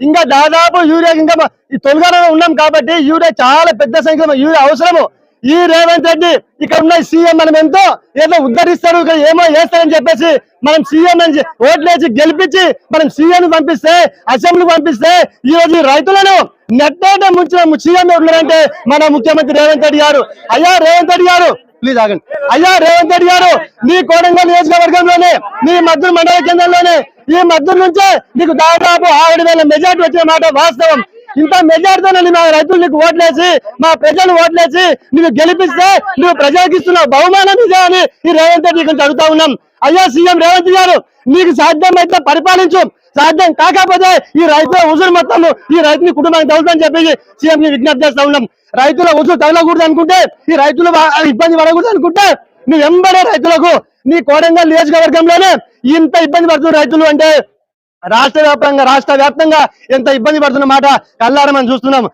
ఇంకా దాదాపు యూరియా ఇంకా మ- ఈ తొలగడలో ఉన్నాం కాబట్టి యూరియా చాలా పెద్ద సంఖ్యలో యూరియా అవసరము. ఈ రేవంత్ రెడ్డి ఇక్కడ ఉన్న సీఎం మనం ఎంతో ఏదో ఉద్ధరిస్తారు ఏమో చేస్తారని చెప్పేసి మనం సీఎం అని ఓట్లేసి గెలిపించి మనం సీఎం పంపిస్తే అసెంబ్లీ పంపిస్తే ఈ రోజు రైతులను నెట్టేట ముంచిన సీఎం ఎవరున్నారంటే మన ముఖ్యమంత్రి రేవంత్ రెడ్డి గారు. అయ్యా రేవంత్ రెడ్డి గారు ప్లీజ్ ఆగండి. అయ్యా రేవంత్ రెడ్డి గారు మీ కోడంగల్ నియోజకవర్గంలోనే నీ మద్దతు మండల కేంద్రంలోనే ఈ మధ్య నుంచే నీకు దాదాపు ఆరు వేల మెజార్టీ వచ్చిన మాట వాస్తవం. ఇంత మెజార్టీతో మా రైతులు నీకు ఓట్లేసి మా ప్రజలు ఓట్లేసి నువ్వు గెలిపిస్తే నువ్వు ప్రజలకు ఇస్తున్న బహుమానం ఇదే అని ఈ రేవంత్ రెడ్డి గురించి అడుగుతా ఉన్నాం. అయ్యా సీఎం రేవంత్ గారు నీకు సాధ్యమైతే పరిపాలించు. సాధ్యం కాకపోతే ఈ రైతుల ఉసురు మొత్తం ఈ రైతుని కుటుంబానికి తగులుతుందని చెప్పేసి సీఎం ని విజ్ఞప్తి చేస్తా ఉన్నాం. రైతుల ఉసురు తగలకూడదు అనుకుంటే ఈ రైతులు ఇబ్బంది పడకూడదు అనుకుంటే నువ్వు ఎంబడే రైతులకు నీ కోడంగల్ నియోజకవర్గంలోనే ఇంత ఇబ్బంది పడుతున్న రైతులు అంటే రాష్ట్ర వ్యాప్తంగా రాష్ట్ర వ్యాప్తంగా ఎంత ఇబ్బంది పడుతున్న మాట కల్లారా మనం చూస్తున్నాం.